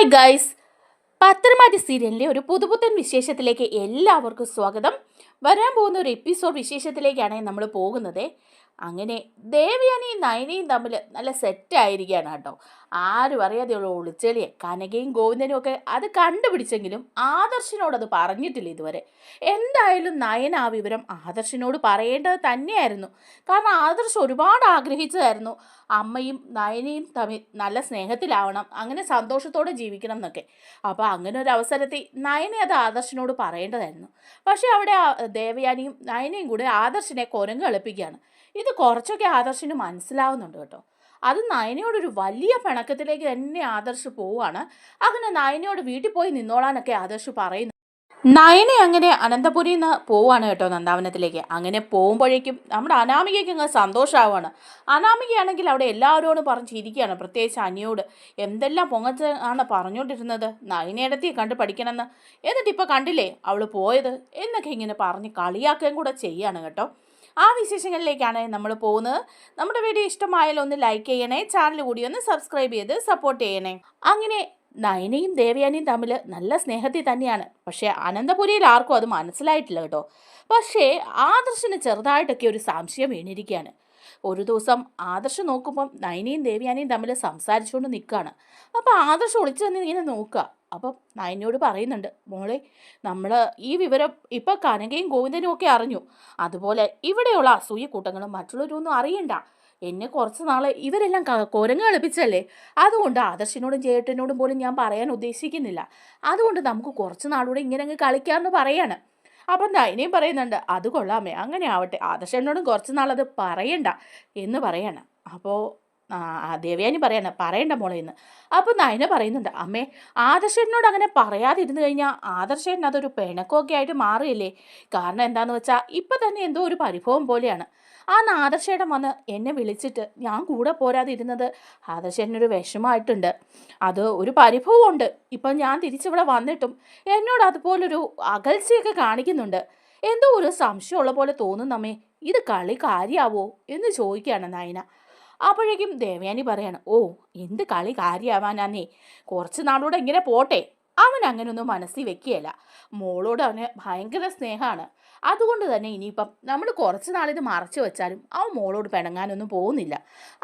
Hi guys പത്രമാതി സീരിയലിലെ ഒരു പുതുപുത്തൻ വിശേഷത്തിലേക്ക് എല്ലാവർക്കും സ്വാഗതം. വരാൻ പോകുന്ന ഒരു എപ്പിസോഡ് വിശേഷത്തിലേക്കാണ് നമ്മൾ പോകുന്നത്. അങ്ങനെ ദേവിയാനിയും നയനയും തമ്മിൽ നല്ല സെറ്റായിരിക്കുകയാണ് കേട്ടോ. ആരും അറിയാതെ ഉള്ള ഒളിച്ചെളിയെ കനകയും ഗോവിന്ദനും ഒക്കെ അത് കണ്ടുപിടിച്ചെങ്കിലും ആദർശിനോട് അത് പറഞ്ഞിട്ടില്ല ഇതുവരെ. എന്തായാലും നയന ആ വിവരം ആദർശിനോട് പറയേണ്ടത് തന്നെയായിരുന്നു. കാരണം ആദർശ് ഒരുപാട് ആഗ്രഹിച്ചതായിരുന്നു. അമ്മയും നയനയും തമ്മിൽ നല്ല സ്നേഹത്തിലാവണം അങ്ങനെ സന്തോഷത്തോടെ ജീവിക്കണം എന്നൊക്കെ. അപ്പോൾ അങ്ങനെ ഒരു അവസരത്തിൽ നയനെ അത് ആദർശിനോട് പറയേണ്ടതായിരുന്നു. പക്ഷേ അവിടെ ദേവയാനിയും നയനയും കൂടെ ആദർശിനെ കുരങ്ങ് കളിപ്പിക്കുകയാണ്. ഇത് കുറച്ചൊക്കെ ആദർശിന് മനസ്സിലാവുന്നുണ്ട് കേട്ടോ. അത് നയനയോടൊരു വലിയ പിണക്കത്തിലേക്ക് തന്നെ ആദർശ് പോവാണ് അങ്ങനെ നയനയോട് വീട്ടിൽ പോയി നിന്നോളാനൊക്കെ ആദർശ് പറയുന്നു. നയനെ അങ്ങനെ അനന്തപുരിയിൽ നിന്ന് പോവാണ് കേട്ടോ നന്ദാവനത്തിലേക്ക്. അങ്ങനെ പോകുമ്പോഴേക്കും നമ്മുടെ അനാമികയ്ക്ക് അങ്ങ് സന്തോഷമാവാണ് അനാമികയാണെങ്കിൽ അവിടെ എല്ലാവരോടും പറഞ്ഞ് ചിരിക്കുകയാണ്. പ്രത്യേകിച്ച് അനിയോട് എന്തെല്ലാം പൊങ്ങച്ച് ആണ് പറഞ്ഞുകൊണ്ടിരുന്നത് നയനയിടത്തി കണ്ട് പഠിക്കണമെന്ന്. എന്നിട്ട് ഇപ്പോൾ കണ്ടില്ലേ അവൾ പോയത് എന്നൊക്കെ ഇങ്ങനെ പറഞ്ഞ് കളിയാക്കുകയും കൂടെ ചെയ്യാണ് കേട്ടോ. ആ വിശേഷങ്ങളിലേക്കാണ് നമ്മൾ പോകുന്നത്. നമ്മുടെ വീഡിയോ ഇഷ്ടമായാലും ഒന്ന് ലൈക്ക് ചെയ്യണേ ചാനൽ കൂടി ഒന്ന് സബ്സ്ക്രൈബ് ചെയ്ത് സപ്പോർട്ട് ചെയ്യണേ. അങ്ങനെ നയനയും ദേവയാനിയും തമ്മിൽ നല്ല സ്നേഹത്തിൽ തന്നെയാണ്. പക്ഷേ അനന്തപുരിയിൽ ആർക്കും അത് മനസ്സിലായിട്ടില്ല കേട്ടോ. പക്ഷേ ആദർശന് ചെറുതായിട്ടൊക്കെ ഒരു സംശയം വീണിരിക്കുകയാണ്. ഒരു ദിവസം ആദർശ് നോക്കുമ്പം നയനയും ദേവയാനിയും തമ്മിൽ സംസാരിച്ചുകൊണ്ട് നിൽക്കുകയാണ് അപ്പോൾ ആദർശ് ഒളിച്ചു തന്നെ ഇങ്ങനെ നോക്കുക. അപ്പം നയനയോട് പറയുന്നുണ്ട് മോളെ നമ്മൾ ഈ വിവരം ഇപ്പം കനകയും ഗോവിന്ദനും ഒക്കെ അറിഞ്ഞു. അതുപോലെ ഇവിടെയുള്ള അസൂയ കൂട്ടങ്ങളും മറ്റുള്ളവരൊന്നും അറിയണ്ട. എന്നെ കുറച്ച് നാൾ ഇവരെല്ലാം കുരങ്ങ് കളിപ്പിച്ചല്ലേ? അതുകൊണ്ട് ആദർശിനോടും ചേട്ടനോടും പോലും ഞാൻ പറയാൻ ഉദ്ദേശിക്കുന്നില്ല. അതുകൊണ്ട് നമുക്ക് കുറച്ച് നാളൂടെ ഇങ്ങനെ അങ്ങ് കളിക്കാമെന്ന് പറയാണ്. അപ്പം നയനയും പറയുന്നുണ്ട് അത് കൊള്ളാമേ അങ്ങനെ ആവട്ടെ ആദർശനോടും കുറച്ച് നാളത് പറയണ്ട എന്ന് പറയാണ്. അപ്പോൾ ദേവയാനി പറയാണ് പറയണ്ട മോളെ എന്ന്. അപ്പോൾ നയന പറയുന്നുണ്ട് അമ്മേ ആദർശേട്ടനോട് അങ്ങനെ പറയാതിരുന്നു കഴിഞ്ഞാൽ ആദർശേട്ടൻ അതൊരു പിണക്കമൊക്കെ ആയിട്ട് മാറിയില്ലേ? കാരണം എന്താണെന്ന് വെച്ചാൽ ഇപ്പം തന്നെ എന്തോ ഒരു പരിഭവം പോലെയാണ്. ആ ആദർശേടൻ വന്ന് എന്നെ വിളിച്ചിട്ട് ഞാൻ കൂടെ പോരാതിരുന്നത് ആദർശേട്ടനൊരു വിഷമമായിട്ടുണ്ട്. അത് ഒരു പരിഭവമുണ്ട്. ഇപ്പം ഞാൻ തിരിച്ചിവിടെ വന്നിട്ടും എന്നോട് അതുപോലൊരു അകൽച്ചയൊക്കെ കാണിക്കുന്നുണ്ട്. എന്തോ ഒരു സംശയമുള്ള പോലെ തോന്നുന്നമ്മേ ഇത് കളി കാര്യാവോ എന്ന് ചോദിക്കുകയാണ് നയന. അപ്പോഴേക്കും ദേവയാനി പറയാണ് ഓ എന്ത് കളി കാര്യമാവാനാന്നേ കുറച്ച് നാളൂടെ ഇങ്ങനെ പോട്ടെ. അവൻ അങ്ങനെയൊന്നും മനസ്സിൽ വെക്കുകയില്ല മോളോട് അവന് ഭയങ്കര സ്നേഹമാണ് അതുകൊണ്ട് തന്നെ ഇനിയിപ്പം നമ്മൾ കുറച്ച് നാളിത് മറച്ചു വെച്ചാലും അവൻ മോളോട് പിണങ്ങാനൊന്നും പോകുന്നില്ല.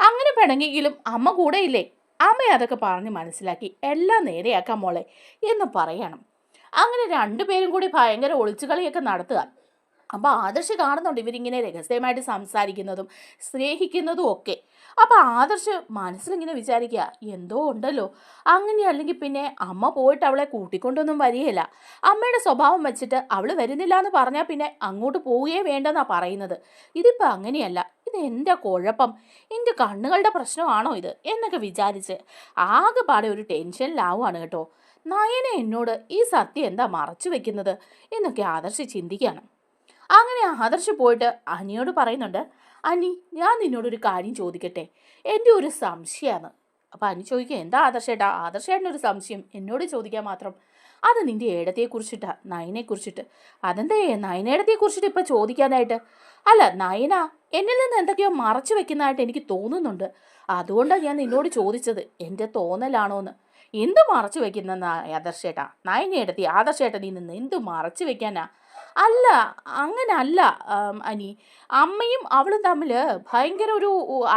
അങ്ങനെ പിണങ്ങിയെങ്കിലും അമ്മ കൂടെയില്ലേ? അമ്മ അതൊക്കെ പറഞ്ഞ് മനസ്സിലാക്കി എല്ലാം നേരെയാക്കാം മോളെ എന്ന് പറയണം. അങ്ങനെ രണ്ടുപേരും കൂടി ഭയങ്കര ഒളിച്ചുകളിയൊക്കെ നടത്തുക. അപ്പോൾ ആദർശ് കാണുന്നുണ്ട്. ഇവരിങ്ങനെ രഹസ്യമായിട്ട് സംസാരിക്കുന്നതും സ്നേഹിക്കുന്നതും ഒക്കെ. അപ്പോൾ ആദർശ് മനസ്സിലിങ്ങനെ വിചാരിക്കുക എന്തോ ഉണ്ടല്ലോ. അങ്ങനെ അല്ലെങ്കിൽ പിന്നെ അമ്മ പോയിട്ട് അവളെ കൂട്ടിക്കൊണ്ടൊന്നും വരികയില്ല. അമ്മയുടെ സ്വഭാവം വെച്ചിട്ട് അവൾ വരുന്നില്ല എന്ന് പറഞ്ഞാൽ പിന്നെ അങ്ങോട്ട് പോവുകയേ വേണ്ടെന്നാ പറയുന്നത്. ഇതിപ്പോൾ അങ്ങനെയല്ല. ഇത് എന്റെ കുഴപ്പം. എന്റെ കണ്ണുകളുടെ പ്രശ്നമാണോ ഇത്? എന്നൊക്കെ വിചാരിച്ച് ആകെപ്പാടെ ഒരു ടെൻഷനിലാവുകയാണ് കേട്ടോ. നയന എന്നോട് ഈ സത്യം എന്താ മറച്ചു വെക്കുന്നത്? എന്നൊക്കെ ആദർശ് ചിന്തിക്കുകയാണ്. അങ്ങനെ ആദർശ് പോയിട്ട് അനിയോട് പറയുന്നുണ്ട് അനി ഞാൻ നിന്നോടൊരു കാര്യം ചോദിക്കട്ടെ? എന്റെ ഒരു സംശയമാണ് അപ്പോൾ അനി ചോദിക്കുക എന്താ ആദർശേട്ടാ ഒരു സംശയം എന്നോട് ചോദിക്കാൻ മാത്രം. അത് നിന്റെ ഏടത്തെക്കുറിച്ചിട്ടാ നയനെക്കുറിച്ചിട്ട് അതെന്താ നയനേടത്തെക്കുറിച്ചിട്ട് ഇപ്പം ചോദിക്കാനായിട്ട്? അല്ല നയന എന്നിൽ നിന്ന് എന്തൊക്കെയോ മറച്ചു വെക്കുന്നതായിട്ട് എനിക്ക് തോന്നുന്നുണ്ട്. അതുകൊണ്ടാണ് ഞാൻ നിന്നോട് ചോദിച്ചത് എന്റെ തോന്നലാണോ എന്ന് എന്ത് മറച്ചു വെക്കുന്ന ആദർശേട്ടാ നയനേടത്തി ആദർശേട്ടനിൽ നിന്ന് എന്ത് മറച്ചു വെക്കാനാ? അല്ല അങ്ങനെ അല്ല അനി. അമ്മയും അവളും തമ്മിൽ ഭയങ്കര ഒരു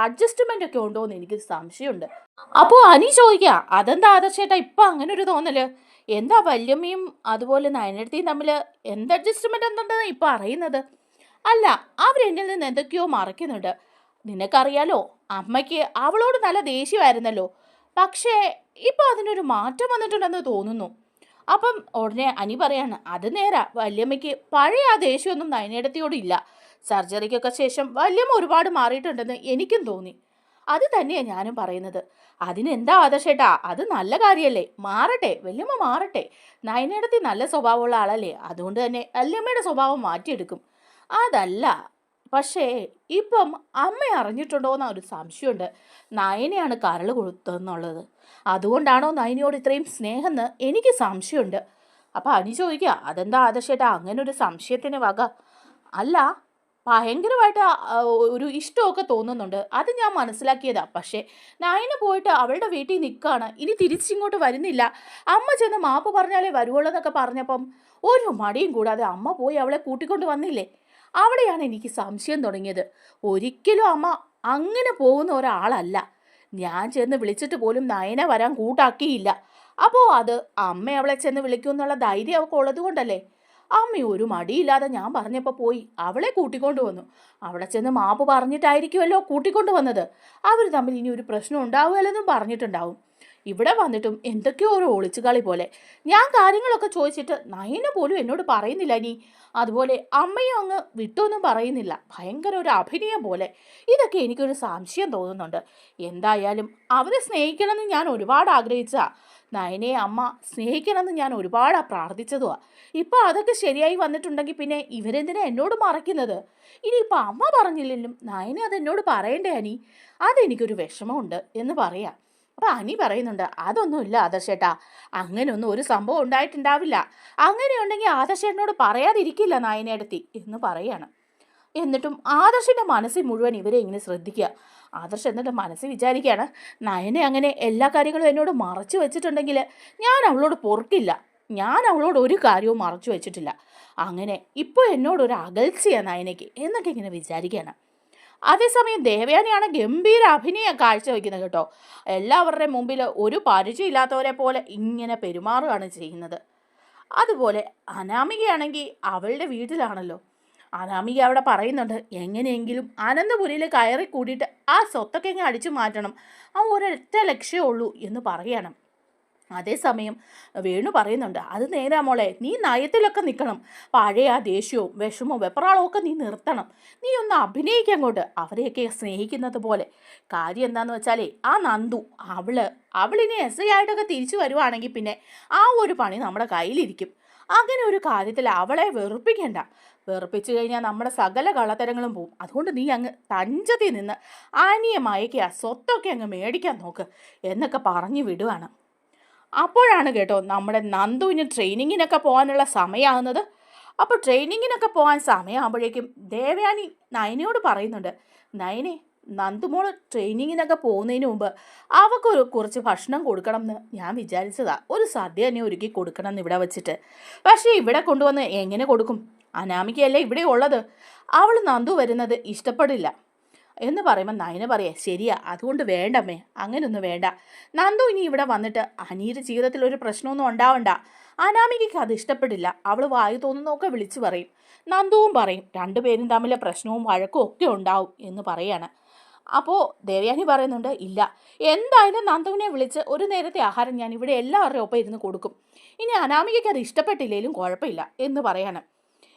അഡ്ജസ്റ്റ്മെന്റ് ഒക്കെ ഉണ്ടോ എന്ന് എനിക്ക് സംശയമുണ്ട്. അപ്പോ അനി ചോദിക്കുക അതെന്താ ആദർശേട്ടാ ഇപ്പം അങ്ങനെ ഒരു തോന്നൽ? എന്താ വല്യമ്മയും അതുപോലെ നയനടുത്തിയും തമ്മിൽ എന്ത് അഡ്ജസ്റ്റ്മെന്റ് എന്തുണ്ടെന്ന് ഇപ്പം അറിയുന്നത്? അല്ല അവരെന്നിൽ നിന്ന് എന്തൊക്കെയോ മറയ്ക്കുന്നുണ്ട്. നിനക്കറിയാലോ അമ്മയ്ക്ക് അവളോട് നല്ല ദേഷ്യമായിരുന്നല്ലോ. പക്ഷേ ഇപ്പൊ അതിനൊരു മാറ്റം വന്നിട്ടുണ്ടെന്ന് തോന്നുന്നു. അപ്പം ഉടനെ അനി പറയാണ് അത് നേരാ വല്യമ്മയ്ക്ക് പഴയ ആ ദേഷ്യമൊന്നും നയനേടത്തിയോടില്ല. സർജറിക്കൊക്കെ ശേഷം വല്യമ്മ ഒരുപാട് മാറിയിട്ടുണ്ടെന്ന് എനിക്കും തോന്നി. അത് തന്നെയാണ് ഞാനും പറയുന്നത്. അതിനെന്താ ആദർശേട്ടാ അത് നല്ല കാര്യമല്ലേ മാറട്ടെ വല്യമ്മ മാറട്ടെ. നയനേടത്തി നല്ല സ്വഭാവമുള്ള ആളല്ലേ അതുകൊണ്ട് തന്നെ വല്യമ്മയുടെ സ്വഭാവം മാറ്റിയെടുക്കും. അതല്ല പക്ഷേ ഇപ്പം അമ്മ അറിഞ്ഞിട്ടുണ്ടോ എന്ന ഒരു സംശയമുണ്ട്. നയനയാണ് കരൾ കൊടുത്തതെന്നുള്ളത്. അതുകൊണ്ടാണോ നയനയോട് ഇത്രയും സ്നേഹം എന്ന് എനിക്ക് സംശയമുണ്ട്. അപ്പം അനി ചോദിക്കുക അതെന്താ ആദർശേട്ടാ അങ്ങനെ ഒരു സംശയത്തിന് വക? അല്ല ഭയങ്കരമായിട്ട് ഒരു ഇഷ്ടമൊക്കെ തോന്നുന്നുണ്ട്. അത് ഞാൻ മനസ്സിലാക്കിയതാ. പക്ഷേ നയന പോയിട്ട് അവളുടെ വീട്ടിൽ നിൽക്കുകയാണ് ഇനി തിരിച്ചിങ്ങോട്ട് വരുന്നില്ല. അമ്മ ചെന്ന് മാപ്പ് പറഞ്ഞാലേ വരുവുള്ളൂ എന്നൊക്കെ പറഞ്ഞപ്പം ഒരു മടിയും കൂടാതെ അമ്മ പോയി അവളെ കൂട്ടിക്കൊണ്ട് വന്നില്ലേ? അവിടെയാണ് എനിക്ക് സംശയം തുടങ്ങിയത്. ഒരിക്കലും അമ്മ അങ്ങനെ പോകുന്ന ഒരാളല്ല. ഞാൻ ചെന്ന് വിളിച്ചിട്ട് പോലും നയന വരാൻ കൂട്ടാക്കിയില്ല. അപ്പോൾ അത് അമ്മ അവളെ ചെന്ന് വിളിക്കും എന്നുള്ള ധൈര്യം അവൾക്ക് ഉള്ളത് കൊണ്ടല്ലേ? അമ്മ ഒരു മടിയില്ലാതെ ഞാൻ പറഞ്ഞപ്പോൾ പോയി അവളെ കൂട്ടിക്കൊണ്ടു വന്നു. അവിടെ ചെന്ന് മാപ്പ് പറഞ്ഞിട്ടായിരിക്കുമല്ലോ കൂട്ടിക്കൊണ്ടു വന്നത്. അവർ തമ്മിൽ ഇനി ഒരു പ്രശ്നം ഉണ്ടാവുകയല്ലെന്നും പറഞ്ഞിട്ടുണ്ടാവും. ഇവിടെ വന്നിട്ടും എന്തൊക്കെയോ ഒരു ഒളിച്ചുകളി പോലെ. ഞാൻ കാര്യങ്ങളൊക്കെ ചോദിച്ചിട്ട് നയന പോലും എന്നോട് പറയുന്നില്ല നീ അതുപോലെ അമ്മയും അങ്ങ് വിട്ടൊന്നും പറയുന്നില്ല. ഭയങ്കര ഒരു അഭിനയം പോലെ. ഇതൊക്കെ എനിക്കൊരു സംശയം തോന്നുന്നുണ്ട്. എന്തായാലും അവരെ സ്നേഹിക്കണമെന്ന് ഞാൻ ഒരുപാട് ആഗ്രഹിച്ച നയനെ അമ്മ സ്നേഹിക്കണമെന്ന് ഞാൻ ഒരുപാട് പ്രാർത്ഥിച്ചതുവാ. ഇപ്പൊ അതൊക്കെ ശരിയായി വന്നിട്ടുണ്ടെങ്കിൽ പിന്നെ ഇവരെന്തിനാ എന്നോട് മറയ്ക്കുന്നത്? ഇനിയിപ്പോൾ അമ്മ പറഞ്ഞില്ലെങ്കിലും നയനെ അത് എന്നോട് പറയണ്ടേ അനി? അതെനിക്കൊരു വിഷമമുണ്ട് എന്ന് പറയാം. അപ്പം അനി പറയുന്നുണ്ട് അതൊന്നുമില്ല ആദർശേട്ടാ അങ്ങനെയൊന്നും ഒരു സംഭവം ഉണ്ടായിട്ടുണ്ടാവില്ല. അങ്ങനെയുണ്ടെങ്കിൽ ആദർശേട്ടനോട് പറയാതിരിക്കില്ല നായനേടത്തി എന്ന് പറയാണ്. എന്നിട്ടും ആദർശിന്റെ മനസ്സിൽ മുഴുവൻ ഇവരെ ഇങ്ങനെ ശ്രദ്ധിക്കുക ആദർശ് എന്നിട്ട് മനസ്സിൽ വിചാരിക്കുകയാണ് നയനെ അങ്ങനെ എല്ലാ കാര്യങ്ങളും എന്നോട് മറച്ചു വെച്ചിട്ടുണ്ടെങ്കിൽ ഞാൻ അവളോട് പൊറുക്കില്ല. ഞാൻ അവളോട് ഒരു കാര്യവും മറച്ചു വെച്ചിട്ടില്ല. അങ്ങനെ ഇപ്പോൾ എന്നോടൊരു അകൽച്ചയാണ് നയനയ്ക്ക് എന്നൊക്കെ ഇങ്ങനെ വിചാരിക്കുകയാണ് അതേസമയം ദേവയാനിയാണ് ഗംഭീര അഭിനയ കാഴ്ചവെക്കുന്നത് കേട്ടോ. എല്ലാവരുടെയും മുമ്പിൽ ഒരു പരിചയമില്ലാത്തവരെ പോലെ ഇങ്ങനെ പെരുമാറുകയാണ് ചെയ്യുന്നത്. അതുപോലെ അനാമികയാണെങ്കിൽ അവളുടെ വീട്ടിലാണല്ലോ. അനാമിക അവിടെ പറയുന്നുണ്ട് എങ്ങനെയെങ്കിലും അനന്തപുരിയിൽ കയറി കൂടിയിട്ട് ആ സ്വത്തൊക്കെ അങ്ങ് അടിച്ചു മാറ്റണം. ആ ഒരൊറ്റ ലക്ഷ്യമേ ഉള്ളൂ എന്ന് പറയണം അതേസമയം വേണു പറയുന്നുണ്ട് അത് നേരാ മോളെ നീ നയത്തിലൊക്കെ നിൽക്കണം പഴയ ആ ദേഷ്യവും വിഷമവും വെപ്രാളവും ഒക്കെ നീ നിർത്തണം. നീ ഒന്ന് അഭിനയിക്കാൻ കൊണ്ട് അവരെയൊക്കെ സ്നേഹിക്കുന്നത് പോലെ. കാര്യം എന്താണെന്ന് വെച്ചാലേ ആ നന്ദു അവൾ അവളിനെ എസ് ഐ ആയിട്ടൊക്കെ തിരിച്ചു വരുവാണെങ്കിൽ പിന്നെ ആ ഒരു പണി നമ്മുടെ കയ്യിലിരിക്കും. അങ്ങനെ ഒരു കാര്യത്തിൽ അവളെ വെറുപ്പിക്കേണ്ട. വെറുപ്പിച്ചു കഴിഞ്ഞാൽ നമ്മുടെ സകല കള്ളത്തരങ്ങളും പോവും. അതുകൊണ്ട് നീ അങ്ങ് തഞ്ചത്തിൽ നിന്ന് ആനിയെ സ്വത്തൊക്കെ അങ്ങ് മേടിക്കാൻ നോക്ക്. എന്നൊക്കെ പറഞ്ഞു വിടുവാണ്. അപ്പോഴാണ് കേട്ടോ നമ്മുടെ നന്ദുവിന് ട്രെയിനിങ്ങിനൊക്കെ പോകാനുള്ള സമയമാകുന്നത് അപ്പോൾ ട്രെയിനിങ്ങിനൊക്കെ പോകാൻ സമയമാകുമ്പോഴേക്കും ദേവയാനി നയനയോട് പറയുന്നുണ്ട് നയനെ നന്ദുമോൾ ട്രെയിനിങ്ങിനൊക്കെ പോകുന്നതിന് മുമ്പ് അവക്കൊരു കുറച്ച് ഭക്ഷണം കൊടുക്കണം എന്ന് ഞാൻ വിചാരിച്ചതാ. ഒരു സദ്യ തന്നെ ഒരുക്കി കൊടുക്കണം എന്ന് ഇവിടെ വെച്ചിട്ട്. പക്ഷേ ഇവിടെ കൊണ്ടുവന്ന് എങ്ങനെ കൊടുക്കും? അനാമികയല്ലേ ഇവിടെ ഉള്ളത്. അവൾ നന്ദു വരുന്നത് ഇഷ്ടപ്പെടില്ല. എന്ന് പറയുമ്പോൾ നയന പറയേ ശരിയാ അതുകൊണ്ട് വേണ്ടമ്മേ അങ്ങനെയൊന്നും വേണ്ട. നന്ദു ഇനി ഇവിടെ വന്നിട്ട് അനിയുടെ ജീവിതത്തിൽ ഒരു പ്രശ്നമൊന്നും ഉണ്ടാവണ്ട. അനാമികയ്ക്ക് അത് ഇഷ്ടപ്പെടില്ല. അവൾ വായു തോന്നുന്നൊക്കെ വിളിച്ചു പറയും. നന്ദുവും പറയും രണ്ടുപേരും തമ്മിലെ പ്രശ്നവും വഴക്കും ഒക്കെ ഉണ്ടാവും എന്ന് പറയാണ്. അപ്പോൾ ദേവയാനി പറയുന്നുണ്ട് ഇല്ല. എന്തായാലും നന്ദുവിനെ വിളിച്ച് ഒരു നേരത്തെ ആഹാരം ഞാൻ ഇവിടെ എല്ലാവരുടെയും ഒപ്പം ഇരുന്ന് കൊടുക്കും. ഇനി അനാമികയ്ക്ക് അത് ഇഷ്ടപ്പെട്ടില്ലെങ്കിലും കുഴപ്പമില്ല എന്ന് പറയാണ്.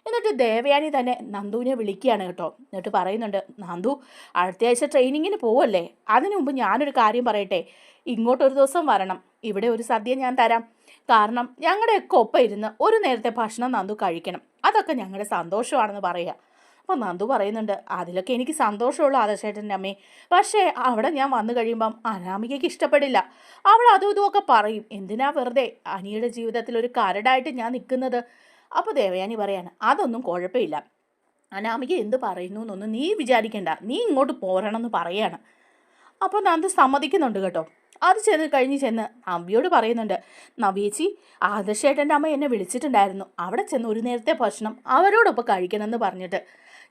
എന്നിട്ട് ദേവയാനി തന്നെ നന്ദുവിനെ വിളിക്കുകയാണ് കേട്ടോ. എന്നിട്ട് പറയുന്നുണ്ട് നന്ദു അടുത്ത ആഴ്ച ട്രെയിനിങ്ങിന് പോവല്ലേ? അതിനു മുമ്പ് ഞാനൊരു കാര്യം പറയട്ടെ. ഇങ്ങോട്ടൊരു ദിവസം വരണം. ഇവിടെ ഒരു സദ്യ ഞാൻ തരാം. കാരണം ഞങ്ങളുടെയൊക്കെ ഒപ്പം ഇരുന്ന് ഒരു നേരത്തെ ഭക്ഷണം നന്ദു കഴിക്കണം. അതൊക്കെ ഞങ്ങളുടെ സന്തോഷമാണെന്ന് പറയുക. അപ്പോൾ നന്ദു പറയുന്നുണ്ട് അതിലൊക്കെ എനിക്ക് സന്തോഷമുള്ള ആദർശേട്ടന്റെ അമ്മേ. പക്ഷേ അവിടെ ഞാൻ വന്നു കഴിയുമ്പം അനാമികയ്ക്ക് ഇഷ്ടപ്പെടില്ല. അവൾ അതും ഇതുമൊക്കെ പറയും. എന്തിനാ വെറുതെ? അനിയുടെ ജീവിതത്തിൽ ഒരു കരടായിട്ട് ഞാൻ നിൽക്കുന്നത്. അപ്പോൾ ദേവയാനി പറയാണ് അതൊന്നും കുഴപ്പമില്ല. അനാമിക എന്ത് പറയുന്നു എന്നൊന്നും നീ വിചാരിക്കേണ്ട. നീ ഇങ്ങോട്ട് പോരണം എന്ന് പറയാണ്. അപ്പോൾ നന്ദി സമ്മതിക്കുന്നുണ്ട് കേട്ടോ. അത് ചെന്ന് കഴിഞ്ഞ് ചെന്ന് നവ്യോട് പറയുന്നുണ്ട് നവ്യേച്ചി ആദർശേട്ടന്റെ അമ്മ എന്നെ വിളിച്ചിട്ടുണ്ടായിരുന്നു. അവിടെ ചെന്ന് ഒരു നേരത്തെ ഭക്ഷണം അവരോടൊപ്പം കഴിക്കണമെന്ന് പറഞ്ഞിട്ട്.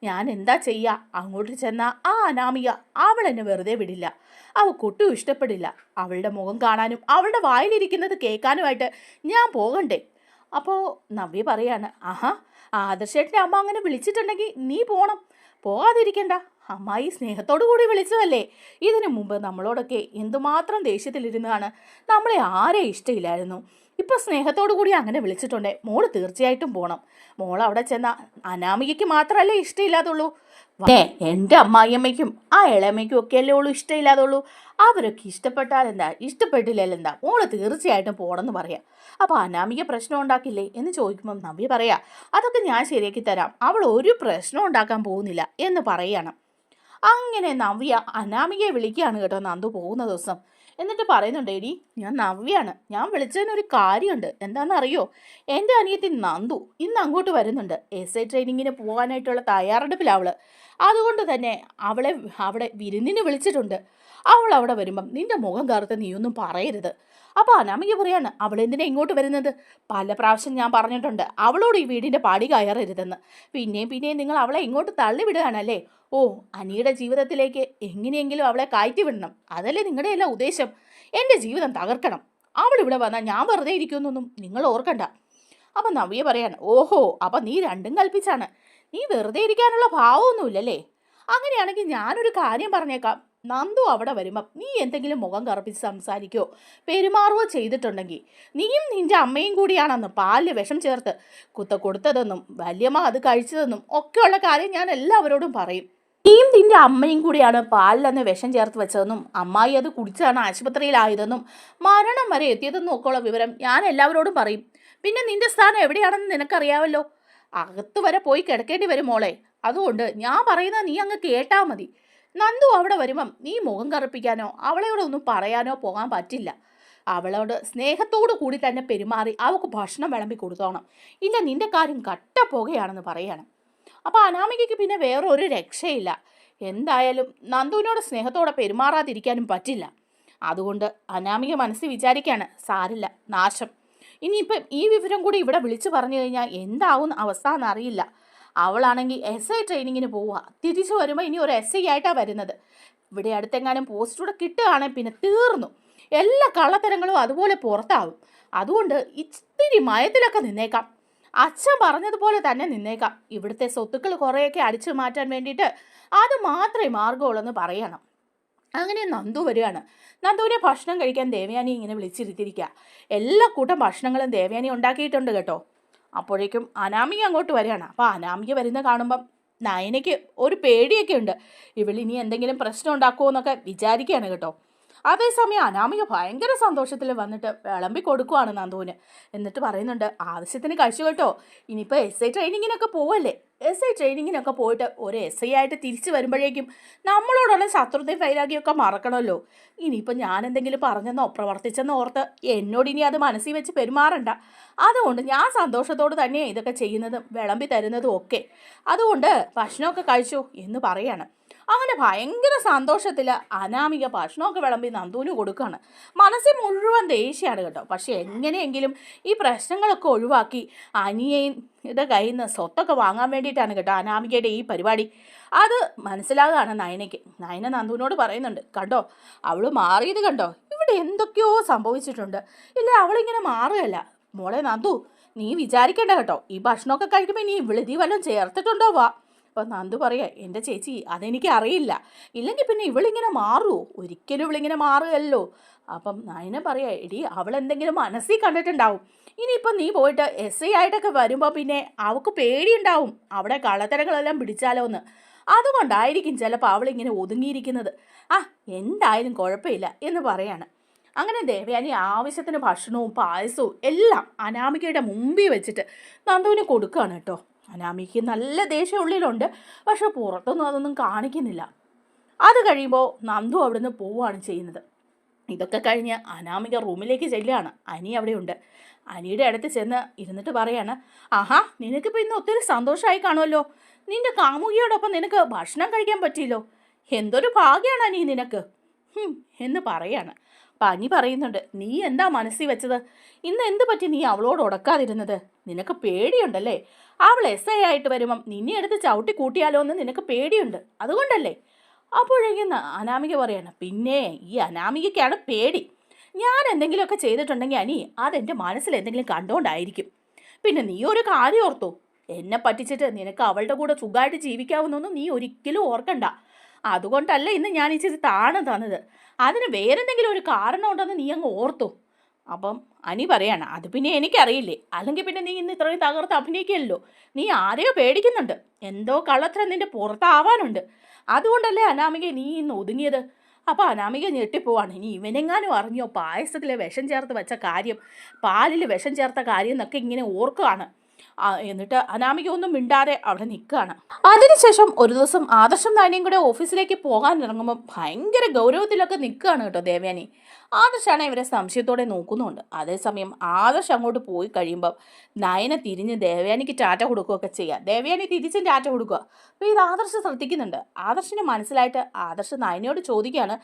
ഞാൻ എന്താ ചെയ്യുക അങ്ങോട്ട് ചെന്നാൽ ആ അനാമിക അവൾ എന്നെ വെറുതെ വിടില്ല. അവൾക്കൊട്ടും ഇഷ്ടപ്പെടില്ല. അവളുടെ മുഖം കാണാനും അവളുടെ വായിലിരിക്കുന്നത് കേൾക്കാനുമായിട്ട് ഞാൻ പോകണ്ടേ? അപ്പോൾ നവ്യ പറയാണ് ആഹാ ആദർശേട്ടന്റെ അമ്മ അങ്ങനെ വിളിച്ചിട്ടുണ്ടെങ്കിൽ നീ പോണം. പോകാതിരിക്കണ്ട അമ്മായി സ്നേഹത്തോടു കൂടി വിളിച്ചതല്ലേ. ഇതിനു മുമ്പ് നമ്മളോടൊക്കെ എന്തുമാത്രം ദേഷ്യത്തിലിരുന്നാണ് നമ്മളെ ആരെ ഇഷ്ടമില്ലായിരുന്നു ഇപ്പൊ സ്നേഹത്തോടു കൂടി അങ്ങനെ വിളിച്ചിട്ടുണ്ടേ. മോൾ തീർച്ചയായിട്ടും പോണം. മോൾ അവിടെ ചെന്ന അനാമികയ്ക്ക് മാത്രമല്ലേ ഇഷ്ടമില്ലാതുള്ളൂ എന്റെ അമ്മായിയമ്മയ്ക്കും ആ ഇളയമ്മയ്ക്കും ഒക്കെ അല്ലേ ഉള്ളൂ ഇഷ്ടമില്ലാതുള്ളൂ അവരൊക്കെ ഇഷ്ടപ്പെട്ടാൽ എന്താ? ഇഷ്ടപ്പെട്ടില്ലല്ലോ എന്താ മോൾ തീർച്ചയായിട്ടും പോണെന്ന് പറയാം. അപ്പോൾ അനാമിക പ്രശ്നം ഉണ്ടാക്കില്ലേ എന്ന് ചോദിക്കുമ്പം നവ്യ പറയാ അതൊക്കെ ഞാൻ ശരിയാക്കി തരാം. അവൾ ഒരു പ്രശ്നം ഉണ്ടാക്കാൻ പോകുന്നില്ല എന്ന് പറയണം. അങ്ങനെ നവ്യ അനാമികയെ വിളിക്കുകയാണ് കേട്ടോ നന്ദു പോകുന്ന ദിവസം. എന്നിട്ട് പറയുന്നുണ്ട് എടി ഞാൻ നവ്യാണ്. ഞാൻ വിളിച്ചതിനൊരു കാര്യമുണ്ട്. എന്താണെന്നറിയോ? എന്റെ അനിയത്തി നന്ദു ഇന്ന് അങ്ങോട്ട് വരുന്നുണ്ട്. എസ് ഐ ട്രെയിനിങ്ങിന് പോകാനായിട്ടുള്ള തയ്യാറെടുപ്പിലാണ് അവൾ അതുകൊണ്ട് തന്നെ അവളെ അവിടെ വിരുന്നിന് വിളിച്ചിട്ടുണ്ട്. അവൾ അവിടെ വരുമ്പം നിന്റെ മുഖം കറുത്ത് നീയൊന്നും പറയരുത്. അപ്പോൾ അനാമിക പറയാണ് അവളെന്തിനാ ഇങ്ങോട്ട് വരുന്നത്? പല പ്രാവശ്യം ഞാൻ പറഞ്ഞിട്ടുണ്ട് അവളോട് ഈ വീടിന്റെ പാടി കയറരുതെന്ന്. പിന്നെയും പിന്നെയും നിങ്ങൾ അവളെ ഇങ്ങോട്ട് തള്ളിവിടുകയാണല്ലേ? ഓ അനിയുടെ ജീവിതത്തിലേക്ക് എങ്ങനെയെങ്കിലും അവളെ കയറ്റി വിടണം അതല്ലേ നിങ്ങളുടെ എല്ലാ ഉദ്ദേശം. എന്റെ ജീവിതം തകർക്കണം. അവൾ ഇവിടെ വന്നാൽ ഞാൻ വെറുതെ ഇരിക്കുമെന്നൊന്നും നിങ്ങൾ ഓർക്കണ്ട. അപ്പം നവ്യ പറയാണ് ഓഹോ അപ്പം നീ രണ്ടും കൽപ്പിച്ചാണ്. നീ വെറുതെ ഇരിക്കാനുള്ള ഭാവമൊന്നുമില്ലല്ലേ? അങ്ങനെയാണെങ്കിൽ ഞാനൊരു കാര്യം പറഞ്ഞേക്കാം. നന്ദു അവിടെ വരുമ്പം നീ എന്തെങ്കിലും മുഖം കറുപ്പിച്ച് സംസാരിക്കോ? പെരുമാറുകയോ ചെയ്തിട്ടുണ്ടെങ്കിൽ? നീയും നിന്റെ അമ്മയും കൂടിയാണെന്ന് പാലിൽ വിഷം ചേർത്ത് കുത്ത കൊടുത്തതെന്നും വല്യമ്മ അത് കഴിച്ചതെന്നും ഒക്കെയുള്ള കാര്യം ഞാൻ എല്ലാവരോടും പറയും. നീയും നിന്റെ അമ്മയും കൂടിയാണ് പാലിലെന്ന് വിഷം ചേർത്ത് വെച്ചതെന്നും അമ്മായി അത് കുടിച്ചാണ് ആശുപത്രിയിലായതെന്നും മരണം വരെ എത്തിയതെന്നും ഒക്കെയുള്ള വിവരം ഞാൻ എല്ലാവരോടും പറയും. പിന്നെ നിന്റെ സ്ഥാനം എവിടെയാണെന്ന് നിനക്കറിയാമല്ലോ അകത്ത് വരെ പോയി കിടക്കേണ്ടി വരും മോളെ. അതുകൊണ്ട് ഞാൻ പറയുന്നത് നീ അങ്ങ് കേട്ടാൽ മതി. നന്ദു അവിടെ വരുമ്പം നീ മുഖം കറുപ്പിക്കാനോ അവളോട് ഒന്നും പറയാനോ പോകാൻ പറ്റില്ല. അവളോട് സ്നേഹത്തോടു കൂടി തന്നെ പെരുമാറി അവൾക്ക് ഭക്ഷണം വിളമ്പി കൊടുത്തോണം. ഇല്ല നിന്റെ കാര്യം കട്ട പോകുകയാണെന്ന് പറയണം. അപ്പോൾ അനാമികയ്ക്ക് പിന്നെ വേറെ ഒരു രക്ഷയില്ല. എന്തായാലും നന്ദുവിനോട് സ്നേഹത്തോടെ പെരുമാറാതിരിക്കാനും പറ്റില്ല. അതുകൊണ്ട് അനാമിക മനസ്സിൽ വിചാരിക്കാണ് സാരില്ല നാശം. ഇനിയിപ്പം ഈ വിവരം കൂടി ഇവിടെ വിളിച്ചു പറഞ്ഞു കഴിഞ്ഞാൽ എന്താവും അവസ്ഥ എന്നറിയില്ല അവളാണെങ്കിൽ എസ് ഐ ട്രെയിനിങ്ങിന് പോവുക. തിരിച്ചു വരുമ്പോൾ ഇനി ഒരു എസ് ഐ ആയിട്ടാണ് വരുന്നത്. ഇവിടെ അടുത്തെങ്ങാനും പോസ്റ്റൂടെ കിട്ടുകയാണെങ്കിൽ പിന്നെ തീർന്നു. എല്ലാ കള്ളത്തരങ്ങളും അതുപോലെ പുറത്താവും. അതുകൊണ്ട് ഇത്തിരി മയത്തിലൊക്കെ നിന്നേക്കാം. അച്ഛൻ പറഞ്ഞതുപോലെ തന്നെ നിന്നേക്കാം. ഇവിടുത്തെ സ്വത്തുക്കൾ കുറേയൊക്കെ അടിച്ചു മാറ്റാൻ വേണ്ടിയിട്ട് അത് മാത്രമേ മാർഗമുള്ളൂ എന്ന് പറയണം. അങ്ങനെ നന്ദു വരികയാണ്. നന്ദുവിനെ ഭക്ഷണം കഴിക്കാൻ ദേവയാനി ഇങ്ങനെ വിളിച്ചിരുത്തിരിക്കുക എല്ലാ കൂട്ടം ഭക്ഷണങ്ങളും ദേവയാനി ഉണ്ടാക്കിയിട്ടുണ്ട് കേട്ടോ. അപ്പോഴേക്കും അനാമിക അങ്ങോട്ട് വരികയാണ്. അപ്പോൾ അനാമിക വരുന്ന കാണുമ്പം നയനയ്ക്ക് ഒരു പേടിയൊക്കെ ഉണ്ട് ഇവളിനി എന്തെങ്കിലും പ്രശ്നം ഉണ്ടാക്കുമോ എന്നൊക്കെ വിചാരിക്കുകയാണ് കേട്ടോ. അതേസമയം അനാമിക ഭയങ്കര സന്തോഷത്തിൽ വന്നിട്ട് വിളമ്പി കൊടുക്കുവാണ് നന്ദുവിന്. എന്നിട്ട് പറയുന്നുണ്ട് ആവശ്യത്തിന് കഴിച്ചു കേട്ടോ. ഇനിയിപ്പോൾ എസ് ഐ ട്രെയിനിങ്ങിനൊക്കെ പോവല്ലേ? എസ് ഐ ട്രെയിനിങ്ങിനൊക്കെ പോയിട്ട് ഒരു എസ് ഐ ആയിട്ട് തിരിച്ചു വരുമ്പോഴേക്കും നമ്മളോടുള്ള ശത്രുതയും വൈരാഗ്യമൊക്കെ മറക്കണമല്ലോ. ഇനിയിപ്പോൾ ഞാൻ എന്തെങ്കിലും പറഞ്ഞെന്നോ പ്രവർത്തിച്ചെന്നോ ഓർത്ത് എന്നോട് ഇനി അത് മനസ്സിൽ വെച്ച് പെരുമാറണ്ട. അതുകൊണ്ട് ഞാൻ സന്തോഷത്തോട് തന്നെയാണ് ഇതൊക്കെ ചെയ്യുന്നതും വിളമ്പി തരുന്നതും ഒക്കെ. അതുകൊണ്ട് ഭക്ഷണമൊക്കെ കഴിച്ചു എന്ന് പറയാണ്. അങ്ങനെ ഭയങ്കര സന്തോഷത്തിൽ അനാമിക ഭക്ഷണമൊക്കെ വിളമ്പി നന്ദുവിന് കൊടുക്കുകയാണ് മനസ്സിൽ മുഴുവൻ ദേഷ്യമാണ് കേട്ടോ. പക്ഷേ എങ്ങനെയെങ്കിലും ഈ പ്രശ്നങ്ങളൊക്കെ ഒഴിവാക്കി അനിയയുടെ കയ്യിൽ നിന്ന് സ്വത്തൊക്കെ വാങ്ങാൻ വേണ്ടിയിട്ടാണ് കേട്ടോ അനാമികയുടെ ഈ പരിപാടി. അത് മനസ്സിലാകുകയാണ് നയനയ്ക്ക്. നയന നന്ദുവിനോട് പറയുന്നുണ്ട് കണ്ടോ അവൾ മാറിയത് കണ്ടോ? ഇവിടെ എന്തൊക്കെയോ സംഭവിച്ചിട്ടുണ്ട്. ഇല്ല അവളിങ്ങനെ മാറുകയല്ല. മോളെ നന്ദു നീ വിചാരിക്കേണ്ട കേട്ടോ. ഈ ഭക്ഷണമൊക്കെ കഴിക്കുമ്പോൾ നീ വിളുതി വല്ലതും ചേർത്തിട്ടുണ്ടോ വാ? അപ്പം നന്ദു പറയാ എന്റെ ചേച്ചി അതെനിക്ക് അറിയില്ല. ഇല്ലെങ്കിൽ പിന്നെ ഇവളിങ്ങനെ മാറുമോ ഒരിക്കലും ഇവളിങ്ങനെ മാറുകയല്ലോ. അപ്പം നയന പറയാ എടി അവൾ എന്തെങ്കിലും മനസ്സിൽ കണ്ടിട്ടുണ്ടാവും. ഇനിയിപ്പം നീ പോയിട്ട് എസ് ഐ ആയിട്ടൊക്കെ വരുമ്പോൾ പിന്നെ അവൾക്ക് പേടിയുണ്ടാവും. അവിടെ കള്ളത്തരങ്ങളെല്ലാം പിടിച്ചാലോ എന്ന് അതുകൊണ്ടായിരിക്കും ചിലപ്പോൾ അവളിങ്ങനെ ഒതുങ്ങിയിരിക്കുന്നത്. ആ എന്തായാലും കുഴപ്പമില്ല എന്ന് പറയാണ്. അങ്ങനെ ദേവയാനി ആവശ്യത്തിന് ഭക്ഷണവും പായസവും എല്ലാം അനാമികയുടെ മുമ്പിൽ വെച്ചിട്ട് നന്ദുവിന് കൊടുക്കുകയാണ് കേട്ടോ. അനാമിക്ക് നല്ല ദേഷ്യം ഉള്ളിലുണ്ട്. പക്ഷെ പുറത്തൊന്നും അതൊന്നും കാണിക്കുന്നില്ല. അത് കഴിയുമ്പോൾ നന്ദു അവിടുന്ന് പോവുകയാണ് ചെയ്യുന്നത്. ഇതൊക്കെ കഴിഞ്ഞ് അനാമിക റൂമിലേക്ക് ചെല്ലുകയാണ്. അനി അവിടെയുണ്ട്. അനിയുടെ അടുത്ത് ചെന്ന് ഇരുന്നിട്ട് പറയാണ് ആഹാ നിനക്കിപ്പോൾ ഇന്ന് ഒത്തിരി സന്തോഷമായി കാണുമല്ലോ. നിന്റെ കാമുകിയോടൊപ്പം നിനക്ക് ഭക്ഷണം കഴിക്കാൻ പറ്റിയല്ലോ. എന്തൊരു ഭാഗ്യമാണ് അനി നിനക്ക്. എന്ന് പറയാണ്. പനി പറയുന്നുണ്ട് നീ എന്താ മനസ്സിൽ വെച്ചത്? ഇന്ന് എന്ത് പറ്റി നീ അവളോട് ഉടക്കാതിരുന്നത്? നിനക്ക് പേടിയുണ്ടല്ലേ? അവൾ എസ് ഐ ആയിട്ട് വരുമ്പം നിന്നെ എടുത്ത് ചവിട്ടി കൂട്ടിയാലോ എന്ന് നിനക്ക് പേടിയുണ്ട്. അതുകൊണ്ടല്ലേ? അപ്പോഴേക്കും അനാമിക പറയാണ് പിന്നെ ഈ അനാമികയ്ക്കാണ് പേടി. ഞാൻ എന്തെങ്കിലുമൊക്കെ ചെയ്തിട്ടുണ്ടെങ്കിൽ അനി അതെന്റെ മനസ്സിൽ എന്തെങ്കിലും കണ്ടുകൊണ്ടായിരിക്കും പിന്നെ നീ ഒരു കാര്യം ഓർത്തോ? എന്നെ പറ്റിച്ചിട്ട് നിനക്ക് അവളുടെ കൂടെ സുഖമായിട്ട് ജീവിക്കാവുന്നൊന്നും നീ ഒരിക്കലും ഓർക്കണ്ട. അതുകൊണ്ടല്ല ഇന്ന് ഞാൻ ഇച്ചിരി താണ് തന്നത്. അതിന് വേറെന്തെങ്കിലും ഒരു കാരണം ഉണ്ടെന്ന് നീ അങ്ങ് ഓർത്തു. അപ്പം അനി പറയാണ് അത് പിന്നെ എനിക്കറിയില്ലേ. അല്ലെങ്കിൽ പിന്നെ നീ ഇന്ന് ഇത്രയും തകർത്ത് അഭിനയിക്കല്ലോ. നീ ആരെയോ പേടിക്കുന്നുണ്ട്. എന്തോ കള്ളത്തരം നിന്റെ പുറത്താവാനുണ്ട്. അതുകൊണ്ടല്ലേ അനാമിക നീ ഇന്ന് ഒതുങ്ങിയത്? അപ്പോൾ അനാമിക ഞെട്ടിപ്പോവാണ്. ഇനി ഇവനെങ്ങാനും അറിഞ്ഞോ? പായസത്തിലെ വിഷം ചേർത്ത് വെച്ച കാര്യം പാലിൽ വിഷം ചേർത്ത കാര്യം എന്നൊക്കെ ഇങ്ങനെ ഓർക്കുകയാണ്. എന്നിട്ട് അനാമിക ഒന്നും മിണ്ടാതെ അവിടെ നിൽക്കുകയാണ്. അതിനുശേഷം ഒരു ദിവസം ആദർശം നാനിയും കൂടെ ഓഫീസിലേക്ക് പോകാൻ ഇറങ്ങുമ്പോൾ ഭയങ്കര ഗൗരവത്തിലൊക്കെ നിൽക്കുകയാണ് കേട്ടോ ദേവയാനി. ആദർശാണ് ഇവരെ സംശയത്തോടെ നോക്കുന്നുണ്ട്. അതേസമയം ആദർശ് അങ്ങോട്ട് പോയി കഴിയുമ്പോൾ നയനെ തിരിഞ്ഞ് ദേവയാനിക്ക് ടാറ്റ കൊടുക്കുകയൊക്കെ ചെയ്യുക ദേവയാനി തിരിച്ചും ടാറ്റ കൊടുക്കുക. അപ്പോൾ ഇത് ആദർശ് ശ്രദ്ധിക്കുന്നുണ്ട്. ആദർശിന് മനസ്സിലായിട്ട് ആദർശ് നയനയോട് ചോദിക്കുകയാണ്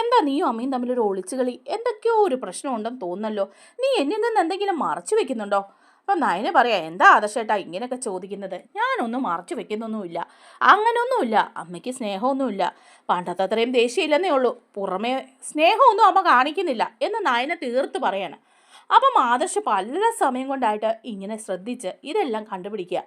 എന്താ നീയും അമ്മയും തമ്മിലൊരു ഒളിച്ചുകളി? എന്തൊക്കെയോ ഒരു പ്രശ്നമുണ്ടെന്ന് തോന്നുന്നല്ലോ. നീ എന്നിൽ നിന്ന് എന്തെങ്കിലും മറച്ചു വെക്കുന്നുണ്ടോ? അപ്പം നയന് പറയാം എന്താ ആദർശേട്ടാ ഇങ്ങനെയൊക്കെ ചോദിക്കുന്നത്? ഞാനൊന്നും മറച്ചു വെക്കുന്നൊന്നുമില്ല. അങ്ങനെയൊന്നുമില്ല അമ്മയ്ക്ക് സ്നേഹമൊന്നുമില്ല. പണ്ടത്തെ അത്രയും ദേഷ്യമില്ലെന്നേ ഉള്ളൂ. പുറമേ സ്നേഹമൊന്നും അമ്മ കാണിക്കുന്നില്ല എന്ന് നയനെ തീർത്ത് പറയാണ്. അപ്പം ആദർശ് പല സമയം കൊണ്ടായിട്ട് ഇങ്ങനെ ശ്രദ്ധിച്ച് ഇതെല്ലാം കണ്ടുപിടിക്കുക.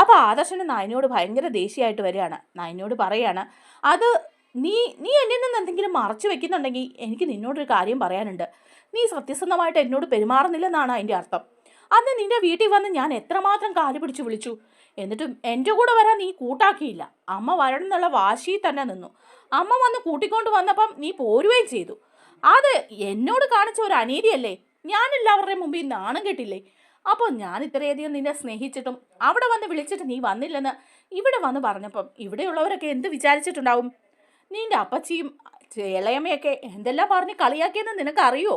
അപ്പോൾ ആദർശന് നയനോട് ഭയങ്കര ദേഷ്യമായിട്ട് വരികയാണ്. നയനോട് പറയാണ് അത് നീ നീ എന്നിൽ നിന്ന് എന്തെങ്കിലും മറച്ചു വെക്കുന്നുണ്ടെങ്കിൽ എനിക്ക് നിന്നോടൊരു കാര്യം പറയാനുണ്ട്. നീ സത്യസന്ധമായിട്ട് എന്നോട് പെരുമാറുന്നില്ലെന്നാണ് അതിന്റെ അർത്ഥം. അന്ന് നിന്റെ വീട്ടിൽ വന്ന് ഞാൻ എത്രമാത്രം കാൽ പിടിച്ച് വിളിച്ചു. എന്നിട്ടും എന്റെ കൂടെ വരാൻ നീ കൂട്ടാക്കിയില്ല. അമ്മ വരണം എന്നുള്ള വാശിയിൽ തന്നെ നിന്നു. അമ്മ വന്ന് കൂട്ടിക്കൊണ്ട് വന്നപ്പം നീ പോരുകയും ചെയ്തു. അത് എന്നോട് കാണിച്ച ഒരു അനീതിയല്ലേ? ഞാൻ എല്ലാവരുടെയും മുമ്പിൽ നാണം കെട്ടില്ലേ? അപ്പോൾ ഞാൻ ഇത്രയധികം നിന്നെ സ്നേഹിച്ചിട്ടും അവിടെ വന്ന് വിളിച്ചിട്ട് നീ വന്നില്ലെന്ന് ഇവിടെ വന്ന് പറഞ്ഞപ്പം ഇവിടെയുള്ളവരൊക്കെ എന്ത് വിചാരിച്ചിട്ടുണ്ടാവും? നിന്റെ അപ്പച്ചിയും ഇളയമ്മയൊക്കെ എന്തെല്ലാം പറഞ്ഞ് കളിയാക്കിയെന്ന് നിനക്കറിയോ?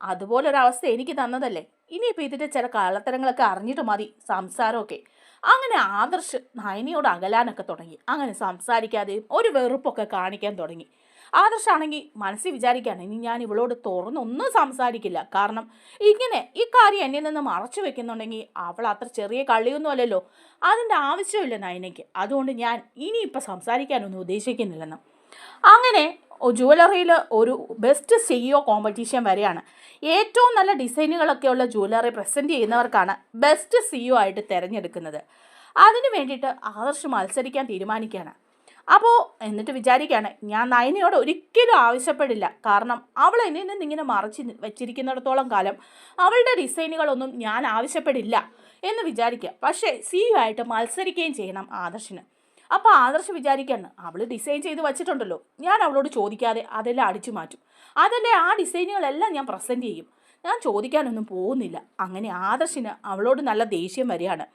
അതുപോലൊരവസ്ഥ എനിക്ക് തന്നതല്ലേ? ഇനിയിപ്പോൾ ഇതിന്റെ ചില കള്ളത്തരങ്ങളൊക്കെ അറിഞ്ഞിട്ട് മതി സംസാരമൊക്കെ. അങ്ങനെ ആദർശ് നയനിയോട് അകലാനൊക്കെ തുടങ്ങി. അങ്ങനെ സംസാരിക്കാതെയും ഒരു വെറുപ്പൊക്കെ കാണിക്കാൻ തുടങ്ങി. ആദർശാണെങ്കിൽ മനസ്സിൽ വിചാരിക്കുകയാണ് ഇനി ഞാൻ ഇവളോട് തുറന്നൊന്നും സംസാരിക്കില്ല. കാരണം ഇങ്ങനെ ഈ കാര്യം എന്നിൽ നിന്ന് മറച്ചു വെക്കുന്നുണ്ടെങ്കിൽ അവൾ അത്ര ചെറിയ കള്ളിയൊന്നും അല്ലല്ലോ. അതിന്റെ ആവശ്യമില്ല നയനയ്ക്ക്. അതുകൊണ്ട് ഞാൻ ഇനിയിപ്പോൾ സംസാരിക്കാനൊന്നും ഉദ്ദേശിക്കുന്നില്ലെന്ന്. അങ്ങനെ ജുവലറിയിൽ ഒരു ബെസ്റ്റ് സിഇഒ കോമ്പറ്റീഷൻ വരെയാണ്. ഏറ്റവും നല്ല ഡിസൈനുകളൊക്കെയുള്ള ജുവലറി പ്രസന്റ് ചെയ്യുന്നവർക്കാണ് ബെസ്റ്റ് സിഇഒ ആയിട്ട് തിരഞ്ഞെടുക്കുന്നത്. അതിന് വേണ്ടിയിട്ട് ആദർശ് മത്സരിക്കാൻ തീരുമാനിക്കുകയാണ്. അപ്പോൾ എന്നിട്ട് വിചാരിക്കുകയാണ് ഞാൻ നയനയോട് ഒരിക്കലും ആവശ്യപ്പെടില്ല. കാരണം അവൾ എന്നിൽ നിന്ന് ഇങ്ങനെ മറച്ച് വെച്ചിരിക്കുന്നിടത്തോളം കാലം അവളുടെ ഡിസൈനുകളൊന്നും ഞാൻ ആവശ്യപ്പെടില്ല എന്ന് വിചാരിക്കുക. പക്ഷേ സിഇഒ ആയിട്ട് മത്സരിക്കുകയും ചെയ്യണം ആദർശിന്. അപ്പോൾ ആദർശ് വിചാരിക്കാണ് അവൾ ഡിസൈൻ ചെയ്ത് വെച്ചിട്ടുണ്ടല്ലോ. ഞാൻ അവളോട് ചോദിക്കാതെ അതെല്ലാം അടിച്ചു മാറ്റും. അതല്ലേ ആ ഡിസൈനുകളെല്ലാം ഞാൻ പ്രസന്റ് ചെയ്യും. ഞാൻ ചോദിക്കാനൊന്നും പോകുന്നില്ല. അങ്ങനെ ആദർശിന് അവളോട് നല്ല ദേഷ്യം വരികയാണ്.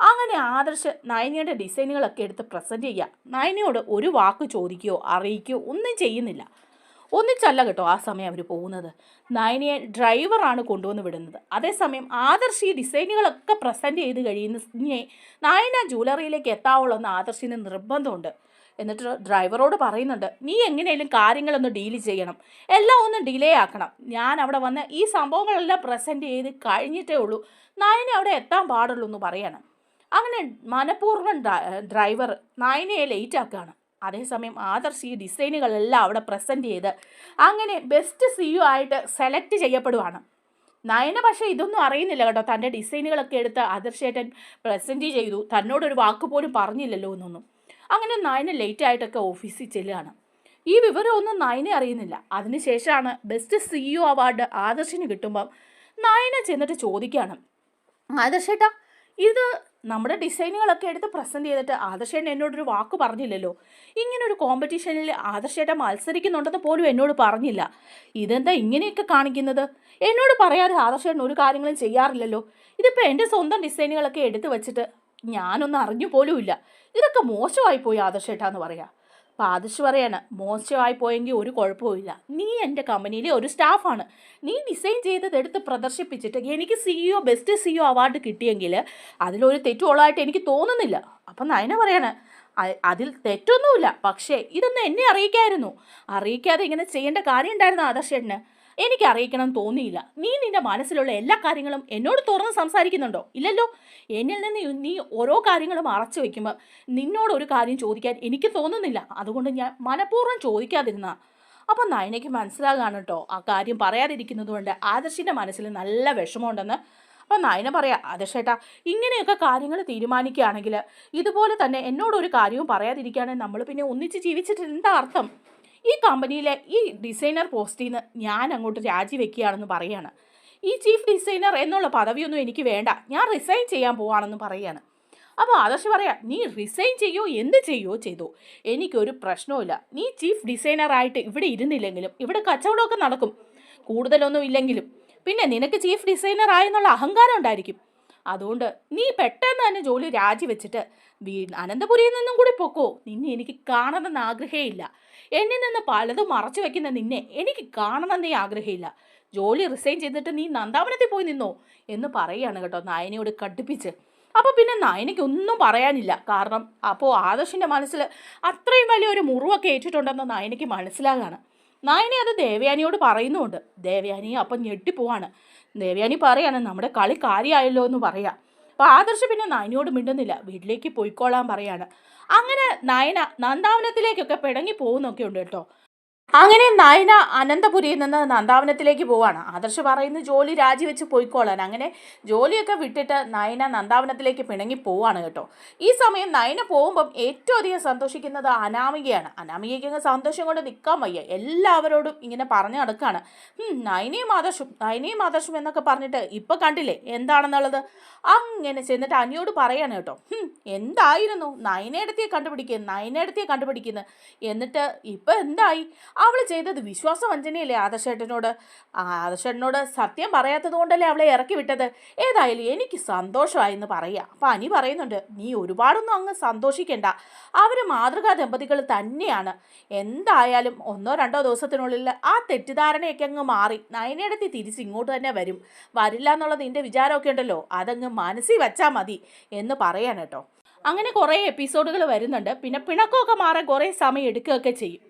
അങ്ങനെ ആദർശ് നയനയുടെ ഡിസൈനുകളൊക്കെ എടുത്ത് പ്രസന്റ് ചെയ്യുക. നയനയോട് ഒരു വാക്ക് ചോദിക്കുകയോ അറിയിക്കുകയോ ഒന്നും ചെയ്യുന്നില്ല. ഒന്നിച്ചല്ല കേട്ടോ ആ സമയം അവർ പോകുന്നത്. നയനയെ ഡ്രൈവറാണ് കൊണ്ടുവന്ന് വിടുന്നത്. അതേസമയം ആദർശ് ഡിസൈനുകളൊക്കെ പ്രസന്റ് ചെയ്ത് കഴിയുന്ന നയന ജ്വല്ലറിയിലേക്ക് എത്താവുള്ളൂ എന്ന് ആദർശിന് നിർബന്ധമുണ്ട്. എന്നിട്ട് ഡ്രൈവറോട് പറയുന്നുണ്ട് നീ എങ്ങനെയും കാര്യങ്ങളൊന്ന് ഡീൽ ചെയ്യണം. എല്ലാം ഒന്ന് ഡിലേ ആക്കണം. ഞാൻ അവിടെ വന്ന് ഈ സംഭവങ്ങളെല്ലാം പ്രസന്റ് ചെയ്ത് കഴിഞ്ഞിട്ടേ ഉള്ളൂ. നയന അവിടെ എത്താൻ പാടുള്ളൂ എന്ന് പറയണം. അങ്ങനെ മനഃപൂർവം ഡ്രൈവർ നയനയെ ലേറ്റ് ആക്കുകയാണ്. അതേസമയം ആദർശ് ഈ ഡിസൈനുകളെല്ലാം അവിടെ പ്രസന്റ് ചെയ്ത് അങ്ങനെ ബെസ്റ്റ് സി യു ആയിട്ട് സെലക്ട് ചെയ്യപ്പെടുവാണ്. നയന പക്ഷേ ഇതൊന്നും അറിയുന്നില്ല കേട്ടോ. തന്റെ ഡിസൈനുകളൊക്കെ എടുത്ത് ആദർശേട്ടൻ പ്രസന്റ് ചെയ്തു. തന്നോടൊരു വാക്ക് പോലും പറഞ്ഞില്ലല്ലോ എന്നൊന്നും. അങ്ങനെ നയന ലേറ്റ് ആയിട്ടൊക്കെ ഓഫീസിൽ ചെല്ലുകയാണ്. ഈ വിവരമൊന്നും നയനെ അറിയുന്നില്ല. അതിനുശേഷമാണ് ബെസ്റ്റ് സിഇഒ അവാർഡ് ആദർശിന് കിട്ടുമ്പം നയന ചെന്നിട്ട് ചോദിക്കുകയാണ്. ആദർശേട്ടാ ഇത് നമ്മുടെ ഡിസൈനുകളൊക്കെ എടുത്ത് പ്രസന്റ് ചെയ്തിട്ട് ആദർശേട്ടൻ എന്നോടൊരു വാക്ക് പറഞ്ഞില്ലല്ലോ. ഇങ്ങനൊരു കോമ്പറ്റീഷനിൽ ആദർശേട്ടൻ മത്സരിക്കുന്നുണ്ടെന്ന് പോലും എന്നോട് പറഞ്ഞില്ല. ഇതെന്താ ഇങ്ങനെയൊക്കെ കാണിക്കുന്നത്? എന്നോട് പറയാതെ ആദർശേട്ടൻ ഒരു കാര്യങ്ങളും ചെയ്യാറില്ലല്ലോ. ഇതിപ്പോൾ എന്റെ സ്വന്തം ഡിസൈനുകളൊക്കെ എടുത്ത് വെച്ചിട്ട് ഞാനൊന്നും അറിഞ്ഞു പോലുമില്ല. ഇതൊക്കെ മോശമായി പോയി ആദർശേട്ടാന്ന് പറയാം. ആദർശ് പറയാണ് മോശമായി പോയെങ്കിൽ ഒരു കുഴപ്പമില്ല നീ എന്റെ കമ്പനിയിലെ ഒരു സ്റ്റാഫാണ്. നീ ഡിസൈൻ ചെയ്തത് എടുത്ത് പ്രദർശിപ്പിച്ചിട്ട് എനിക്ക് സിഇഒ ബെസ്റ്റ് സിഇഒ അവാർഡ് കിട്ടിയെങ്കിൽ അതിലൊരു തെറ്റുള്ളതായിട്ട് എനിക്ക് തോന്നുന്നില്ല. അപ്പം നയന പറയാണ് അതിൽ തെറ്റൊന്നുമില്ല. പക്ഷേ ഇതൊന്നും എന്നെ അറിയിക്കായിരുന്നു. അറിയിക്കാതെ ഇങ്ങനെ ചെയ്യേണ്ട കാര്യം ഉണ്ടായിരുന്നു ആദർശേട്ടന്. എനിക്ക് അറിയിക്കണം തോന്നിയില്ല. നീ നിന്റെ മനസ്സിലുള്ള എല്ലാ കാര്യങ്ങളും എന്നോട് തുറന്ന് സംസാരിക്കുന്നുണ്ടോ? ഇല്ലല്ലോ. എന്നിൽ നിന്ന് നീ ഓരോ കാര്യങ്ങളും അറച്ചു വയ്ക്കുമ്പോൾ നിന്നോട് ഒരു കാര്യം ചോദിക്കാൻ എനിക്ക് തോന്നുന്നില്ല. അതുകൊണ്ട് ഞാൻ മനഃപൂർവം ചോദിക്കാതിരുന്ന. അപ്പം നയനയ്ക്ക് മനസ്സിലാകാണ് കേട്ടോ ആ കാര്യം പറയാതിരിക്കുന്നത് കൊണ്ട് ആദർശിന്റെ മനസ്സിൽ നല്ല വിഷമമുണ്ടെന്ന്. അപ്പം നയന പറയാം ആദർശേട്ടാ ഇങ്ങനെയൊക്കെ കാര്യങ്ങൾ തീരുമാനിക്കുകയാണെങ്കിൽ ഇതുപോലെ തന്നെ എന്നോടൊരു കാര്യവും പറയാതിരിക്കുകയാണെങ്കിൽ നമ്മൾ പിന്നെ ഒന്നിച്ച് ജീവിച്ചിട്ട് എന്താ അർത്ഥം? ഈ കമ്പനിയിലെ ഈ ഡിസൈനർ പോസ്റ്റിൽ നിന്ന് ഞാൻ അങ്ങോട്ട് രാജിവെക്കുകയാണെന്ന് പറയാണ്. ഈ ചീഫ് ഡിസൈനർ എന്നുള്ള പദവിയൊന്നും എനിക്ക് വേണ്ട. ഞാൻ റിസൈൻ ചെയ്യാൻ പോവാണെന്ന് പറയാണ്. അപ്പോൾ ആദർശ് പറയാം നീ റിസൈൻ ചെയ്യോ? എന്ത് ചെയ്യോ? ചെയ്തു. എനിക്കൊരു പ്രശ്നവുമില്ല. നീ ചീഫ് ഡിസൈനറായിട്ട് ഇവിടെ ഇരുന്നില്ലെങ്കിലും ഇവിടെ കച്ചവടമൊക്കെ നടക്കും. കൂടുതലൊന്നും ഇല്ലെങ്കിലും. പിന്നെ നിനക്ക് ചീഫ് ഡിസൈനർ ആയെന്നുള്ള അഹങ്കാരം ഉണ്ടായിരിക്കും. അതുകൊണ്ട് നീ പെട്ടെന്ന് തന്നെ ജോലി രാജിവെച്ചിട്ട് വീ അനന്തപുരിയിൽ നിന്നും കൂടി പൊക്കോ. നിന്നെ എനിക്ക് കാണണമെന്ന് ആഗ്രഹമില്ല എന്നിൽ നിന്ന് പലതും മറച്ചു വെക്കുന്ന നിന്നെ എനിക്ക് കാണണമെന്നേ ആഗ്രഹമില്ല. ജോലി റിസൈൻ ചെയ്തിട്ട് നീ നന്ദാവനത്തിൽ പോയി നിന്നോ എന്ന് പറയുകയാണ് കേട്ടോ നയനയോട് കടുപ്പിച്ച്. അപ്പോൾ പിന്നെ നയനയ്ക്ക് ഒന്നും പറയാനില്ല. കാരണം അപ്പോൾ ആദർശിന്റെ മനസ്സിൽ അത്രയും വലിയൊരു മുറിവൊക്കെ ഏറ്റിട്ടുണ്ടെന്ന് നയനയ്ക്ക് മനസ്സിലാകാണ്. നയനെ അത് ദേവയാനിയോട് പറയുന്നുമുണ്ട് ദേവയാനി അപ്പം ഞെട്ടിപ്പോവാണ്. ദേവയാനി പറയാണ് നമ്മുടെ കളി കാര്യമായല്ലോ എന്ന് പറയാം. അപ്പോൾ ആദർശ് പിന്നെ നയനയോട് മിണ്ടുന്നില്ല. വീട്ടിലേക്ക് പോയിക്കോളാൻ പറയാണ്. അങ്ങനെ നയന നന്ദാവനത്തിലേക്കൊക്കെ പിടങ്ങി പോകുന്നൊക്കെ ഉണ്ട് കേട്ടോ. അങ്ങനെ നയന അനന്തപുരിയിൽ നിന്ന് നന്ദാവനത്തിലേക്ക് പോവാണ്. ആദർശ് പറയുന്നു ജോലി രാജിവെച്ച് പോയിക്കോളാൻ. അങ്ങനെ ജോലിയൊക്കെ വിട്ടിട്ട് നയന നന്ദാവനത്തിലേക്ക് പിണങ്ങി പോവാണ് കേട്ടോ. ഈ സമയം നയന പോകുമ്പം ഏറ്റവും അധികം സന്തോഷിക്കുന്നത് അനാമികയാണ്. അനാമികയ്ക്ക് സന്തോഷം കൊണ്ട് നിൽക്കാൻ വയ്യ. എല്ലാവരോടും ഇങ്ങനെ പറഞ്ഞു നടക്കുകയാണ് "ഉം, നയനയും ആദർശും നയനയും ആദർശും എന്നൊക്കെ പറഞ്ഞിട്ട് ഇപ്പം കണ്ടില്ലേ എന്താണെന്നുള്ളത്? അങ്ങനെ ചെന്നിട്ട് അനിയോട് പറയാണ് കേട്ടോ. "ഹും, എന്തായിരുന്നു? നയനയെടുത്തിയെ കണ്ടുപിടിക്കുക നയനയെടുത്തിയെ കണ്ടുപിടിക്കുന്നത് എന്നിട്ട് ഇപ്പം എന്തായി? അവൾ ചെയ്തത് വിശ്വാസവഞ്ചനയല്ലേ ആദർശേട്ടനോട്? ആദർശേട്ടനോട് സത്യം പറയാത്തത് കൊണ്ടല്ലേ അവളെ ഇറക്കി വിട്ടത്? ഏതായാലും എനിക്ക് സന്തോഷമായി എന്ന് പറയുക അപ്പം അനി പറയുന്നുണ്ട് നീ ഒരുപാടൊന്നും അങ്ങ് സന്തോഷിക്കേണ്ട. അവർ മാതൃകാ ദമ്പതികൾ തന്നെയാണ്. എന്തായാലും ഒന്നോ രണ്ടോ ദിവസത്തിനുള്ളിൽ ആ തെറ്റിദ്ധാരണയൊക്കെ അങ്ങ് മാറി. നയനയിടത്തി തിരിച്ച് ഇങ്ങോട്ട് തന്നെ വരും. വരില്ല എന്നുള്ളത് നിന്റെ വിചാരമൊക്കെ ഉണ്ടല്ലോ. അതങ്ങ് മനസ്സിൽ വെച്ചാൽ മതി എന്ന് പറയാൻ കേട്ടോ. അങ്ങനെ കുറേ എപ്പിസോഡുകൾ വരുന്നുണ്ട്. പിന്നെ പിണക്കമൊക്കെ മാറാൻ കുറേ സമയം എടുക്കുകയൊക്കെ ചെയ്യും.